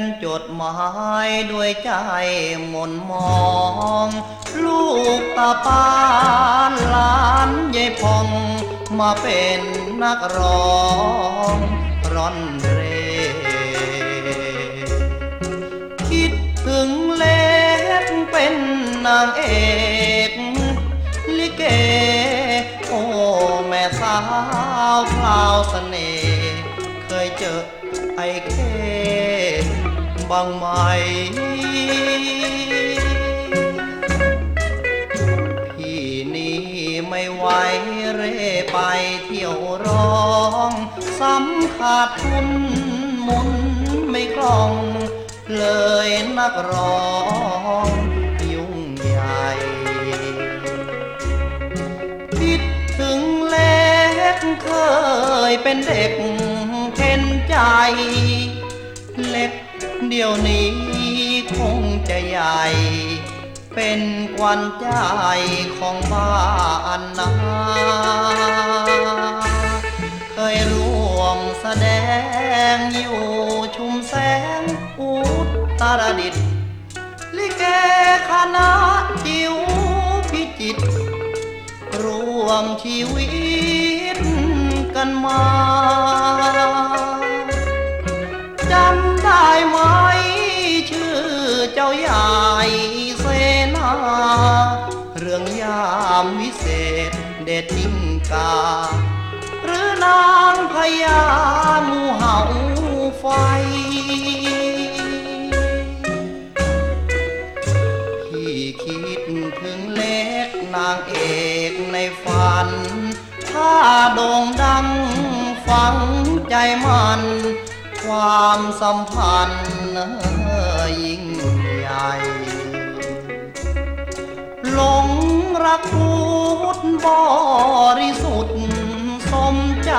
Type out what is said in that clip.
นจดหมายด้วยใจหม่นมอง ลูกตาปานหลานยายพองมาเป็นนักร้องร่อนเร คิดถึงเล็กเป็นนางเอก ลิเก โอ้แม่สาวพลาวเสน่ห์เคยเจอไอ้ บ้างไหม พี่นี่ไม่ไหวเร่ไปเที่ยวร้องซ้ำขาดทุนมุนไม่คล่อง เลยนักร้องยุ่งใหญ่คิดถึงเล็กเคยเป็นเด็กเข็นใจ เล็ก เดี๋ยวนี้คงจะใหญ่ เป็นควันใจของบ้านนาเคยร่วมแสดงอยู่ชุมแสงอุตรดิตถ์ลิเกคณะจิ๋วพิจิตรรวมชีวิตกันมาจำได้ไหม ใหญ่เสนา เรื่องยามวิเศษเด็ดยิ่งกา หรือนางพญางูเห่าไฟพี่คิดถึงเล็กนางเอกในฝัน ถ้าโด่งดังฝังใจมัน ความสัมพันธ์ยิ่ง ระพุทธบริสุทธิ์สมใจ